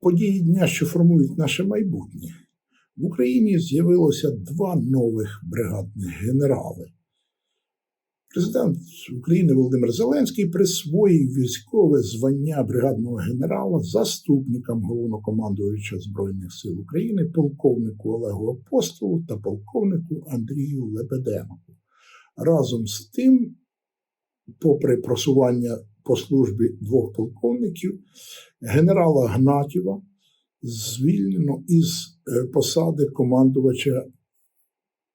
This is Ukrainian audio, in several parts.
Події дня, що формують наше майбутнє. В Україні з'явилося два нових бригадних генерали. Президент України Володимир Зеленський присвоїв військове звання бригадного генерала заступникам головнокомандуюча Збройних сил України, полковнику Олегу Апостолу та полковнику Андрію Лебеденку. Разом з тим, попри просування по службі двох полковників, генерала Гнатєва звільнено із е, посади командувача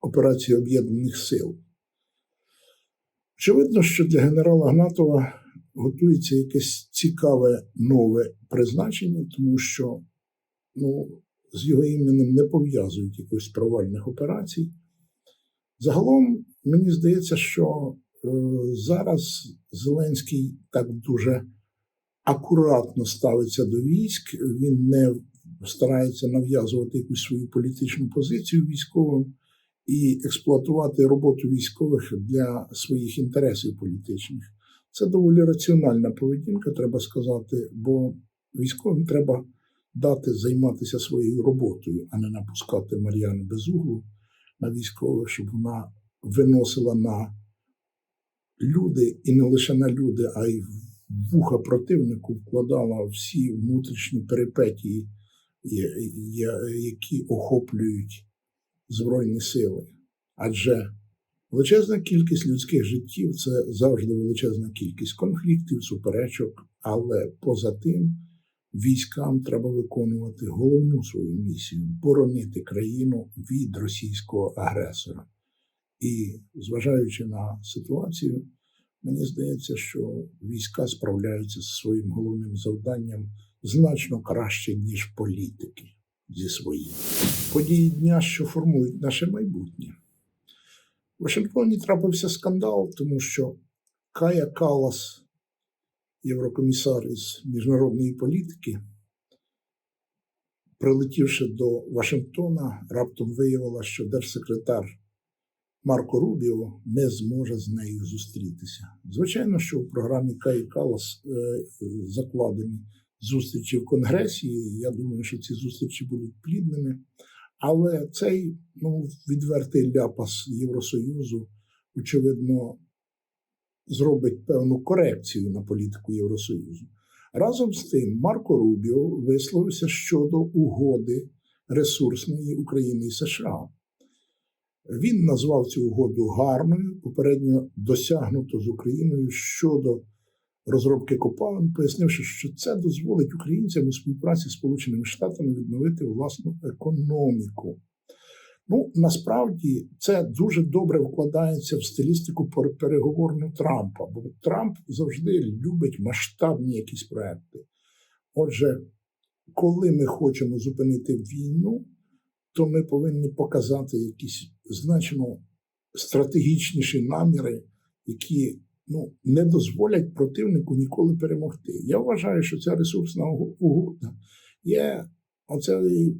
операції Об'єднаних Сил. Очевидно, що для генерала Гнатова готується якесь цікаве нове призначення, тому що ну, з його іменем не пов'язують якихось провальних операцій. Загалом, мені здається, що е, зараз Зеленський так дуже акуратно ставиться до військ, він не старається нав'язувати якусь свою політичну позицію військовим і експлуатувати роботу військових для своїх інтересів політичних. Це доволі раціональна поведінка, треба сказати, бо військовим треба дати займатися своєю роботою, а не напускати Мар'яни Безуглу на військових, щоб вона виносила на люди і не лише на люди, а й вуха противнику вкладала всі внутрішні перипетії, які охоплюють Збройні сили. Адже величезна кількість людських життів це завжди величезна кількість конфліктів, суперечок, але поза тим військам треба виконувати головну свою місію боронити країну від російського агресора. І зважаючи на ситуацію, мені здається, що війська справляються з своїм головним завданням значно краще, ніж політики зі своїм. Події дня, що формують наше майбутнє. В Вашингтоні трапився скандал, тому що Кая Калас, єврокомісар із міжнародної політики, прилетівши до Вашингтона, раптом виявила, що держсекретар Марко Рубіо не зможе з нею зустрітися. Звичайно, що в програмі Каї Калас е, закладені зустрічі в Конгресі. Я думаю, що ці зустрічі будуть плідними. Але цей ну, відвертий ляпас Євросоюзу, очевидно, зробить певну корекцію на політику Євросоюзу. Разом з тим, Марко Рубіо висловився щодо угоди ресурсної України і США. Він назвав цю угоду гарною, попередньо досягнуто з Україною щодо розробки копалин, пояснивши, що це дозволить українцям у співпраці з Сполученими Штатами відновити власну економіку. Ну, насправді це дуже добре вкладається в стилістику переговорну Трампа, бо Трамп завжди любить масштабні якісь проекти. Отже, коли ми хочемо зупинити війну, то ми повинні показати якісь значно стратегічніші наміри, які ну, не дозволять противнику ніколи перемогти. Я вважаю, що ця ресурсна угода є оцею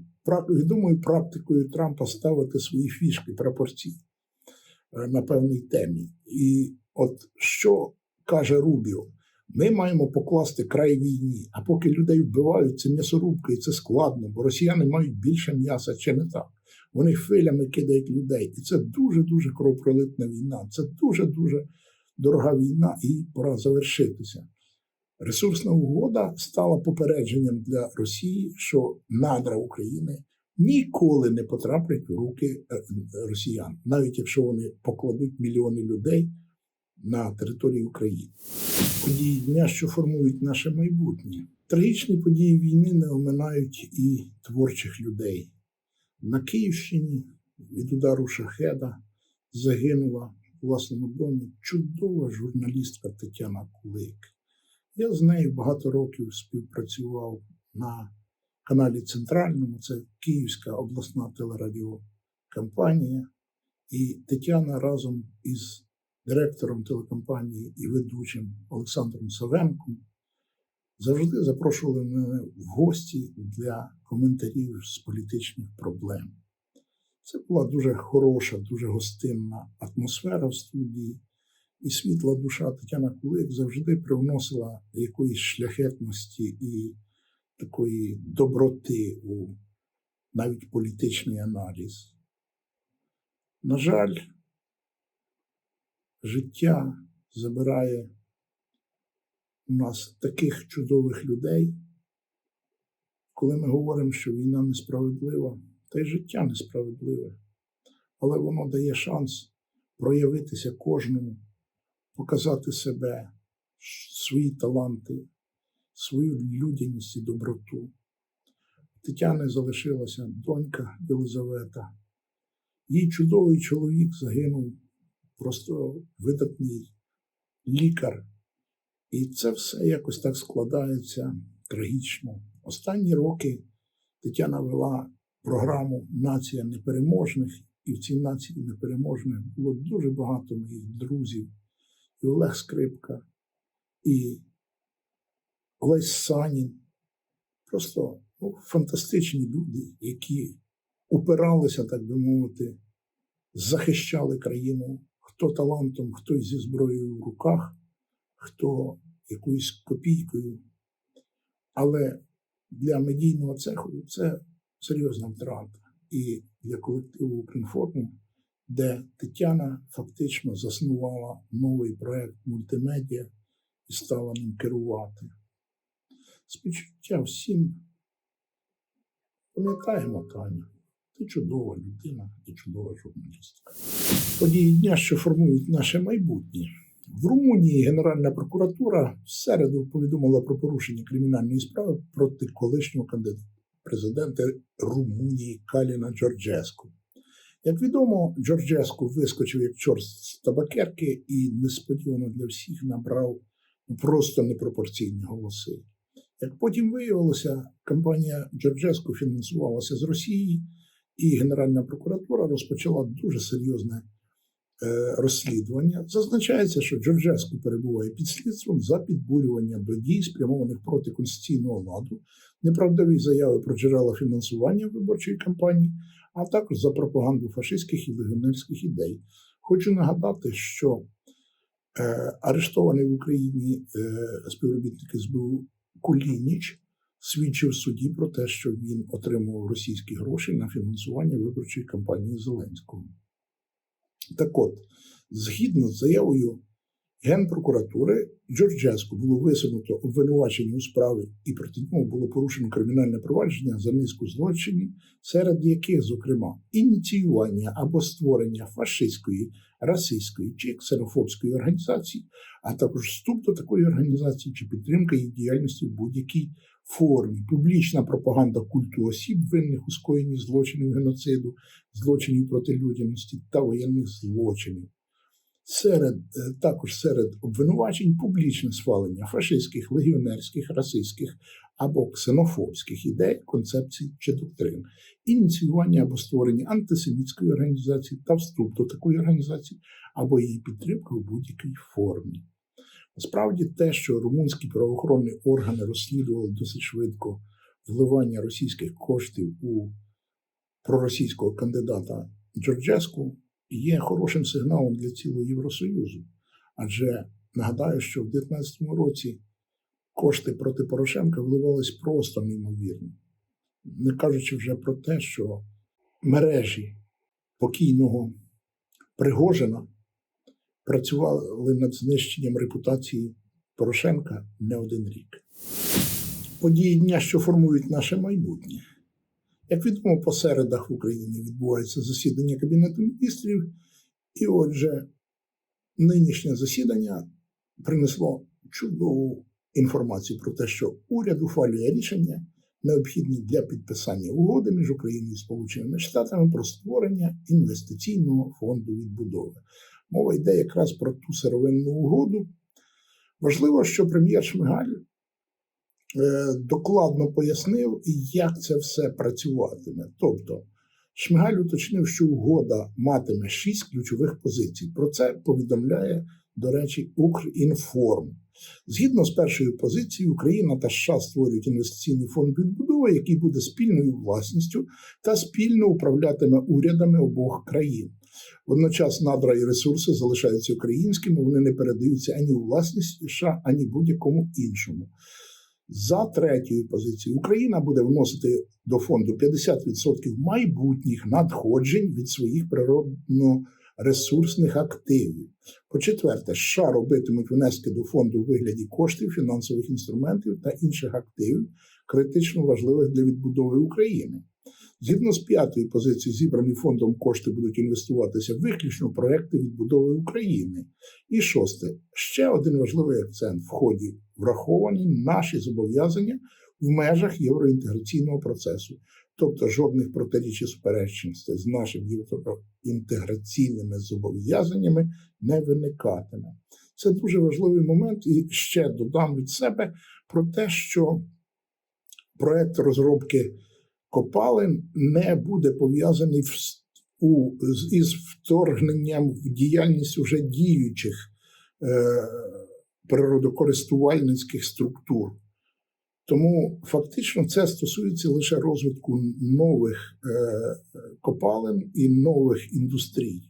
відомою практикою Трампа ставити свої фішки прапорці е, на певній темі. І от що каже Рубіо? Ми маємо покласти край війні, а поки людей вбивають, це м'ясорубка, і це складно, бо росіяни мають більше м'яса, чи не так. Вони хвилями кидають людей. І це дуже-дуже кровопролитна війна. Це дуже-дуже дорога війна, і пора завершитися. Ресурсна угода стала попередженням для Росії, що надра України ніколи не потраплять в руки е, росіян, навіть якщо вони покладуть мільйони людей на території України. Події дня, що формують наше майбутнє. Трагічні події війни не оминають і творчих людей. На Київщині від удару шахеда загинула власному домі чудова журналістка Тетяна Кулик. Я з нею багато років співпрацював на каналі Центральному, це Київська обласна телерадіокомпанія. І Тетяна разом із директором телекомпанії і ведучим Олександром Савенком завжди запрошували мене в гості для коментарів з політичних проблем. Це була дуже хороша, дуже гостинна атмосфера в студії, і світла душа Тетяна Кулик завжди привносила якоїсь шляхетності і такої доброти у навіть політичний аналіз. На жаль, життя забирає у нас таких чудових людей, коли ми говоримо, що війна несправедлива, та й життя несправедливе, але воно дає шанс проявитися кожному, показати себе, свої таланти, свою людяність і доброту. Тетяни залишилася донька Єлизавета. Її чудовий чоловік загинув, просто видатний лікар. І це все якось так складається трагічно. Останні роки Тетяна вела програму Нація непереможних, і в цій нації непереможних було дуже багато моїх друзів. І Олег Скрипка, і Олесь Санін. Просто ну, фантастичні люди, які упиралися, так би мовити, захищали країну хто талантом, хто зі зброєю в руках, хто якоюсь копійкою. Але для медійного цеху це серйозна втрата. І для колективу Укрінформу, де Тетяна фактично заснувала новий проект мультимедіа і стала ним керувати. Співчуття всім. Пам'ятаємо, Таню, ти чудова людина і чудова журналістка. Події дня, що формують наше майбутнє. В Румунії Генеральна прокуратура в середу повідомила про порушення кримінальної справи проти колишнього кандидата президента Румунії Каліна Джорджеску. Як відомо, Джорджеску вискочив як чорт з табакерки і несподівано для всіх набрав ну, просто непропорційні голоси. Як потім виявилося, кампанія Джорджеску фінансувалася з Росії, і Генеральна прокуратура розпочала дуже серйозне розслідування. Зазначається, що Джорджеску перебуває під слідством за підбурювання до дій, спрямованих проти конституційного ладу, неправдиві заяви про джерела фінансування виборчої кампанії, а також за пропаганду фашистських і легіонерських ідей. Хочу нагадати, що е, арештований в Україні е, співробітник СБУ Кулініч свідчив суді про те, що він отримував російські гроші на фінансування виборчої кампанії Зеленського. Так от, згідно з заявою Генпрокуратури, Джорджеску було висунуто обвинувачення у справі, і проти нього було порушено кримінальне провадження за низку злочинів, серед яких, зокрема, ініціювання або створення фашистської, расистської чи ксенофобської організації, а також вступ до такої організації чи підтримка її діяльності в будь-якій формі, публічна пропаганда культу осіб, винних у скоєнні злочинів геноциду, злочинів проти людяності та воєнних злочинів. Серед е, також серед обвинувачень публічне схвалення фашистських, легіонерських, расистських або ксенофобських ідей, концепцій чи доктрин, ініціювання або створення антисемітської організації та вступ до такої організації або її підтримка у будь-якій формі. Насправді, те, що румунські правоохоронні органи розслідували досить швидко вливання російських коштів у проросійського кандидата Джорджеску, є хорошим сигналом для цілого Євросоюзу. Адже нагадаю, що в 2019 році кошти проти Порошенка вливались просто неймовірно, не кажучи вже про те, що мережі покійного Пригожина працювали над знищенням репутації Порошенка не один рік. Події дня, що формують наше майбутнє. Як відомо, по середах в Україні відбувається засідання Кабінету міністрів, і отже, нинішнє засідання принесло чудову інформацію про те, що уряд ухвалює рішення, необхідні для підписання угоди між Україною і Сполученими Штатами про створення інвестиційного фонду відбудови. Мова йде якраз про ту сировинну угоду. Важливо, що прем'єр Шмигаль е, докладно пояснив, як це все працюватиме. Тобто, Шмигаль уточнив, що угода матиме шість ключових позицій. Про це повідомляє, до речі, Укрінформ. Згідно з першою позицією, Україна та США створюють інвестиційний фонд відбудови, який буде спільною власністю та спільно управлятиме урядами обох країн. Водночас надра і ресурси залишаються українськими, вони не передаються ані у власність США, ані будь-якому іншому. За третьою позицією Україна буде вносити до фонду 50% майбутніх надходжень від своїх природно-ресурсних активів. По-четверте, США робитимуть внески до фонду у вигляді коштів, фінансових інструментів та інших активів, критично важливих для відбудови України. Згідно з п'ятою позицією, зібрані фондом кошти будуть інвестуватися виключно в проекти відбудови України. І шосте, ще один важливий акцент в ході враховані наші зобов'язання в межах євроінтеграційного процесу, тобто жодних протиріч і суперечностей з нашими євроінтеграційними зобов'язаннями не виникатиме. Це дуже важливий момент, і ще додам від себе про те, що проект розробки копалин не буде пов'язаний у, із вторгненням в діяльність уже діючих е, природокористувальницьких структур. Тому фактично це стосується лише розвитку нових е, копалин і нових індустрій.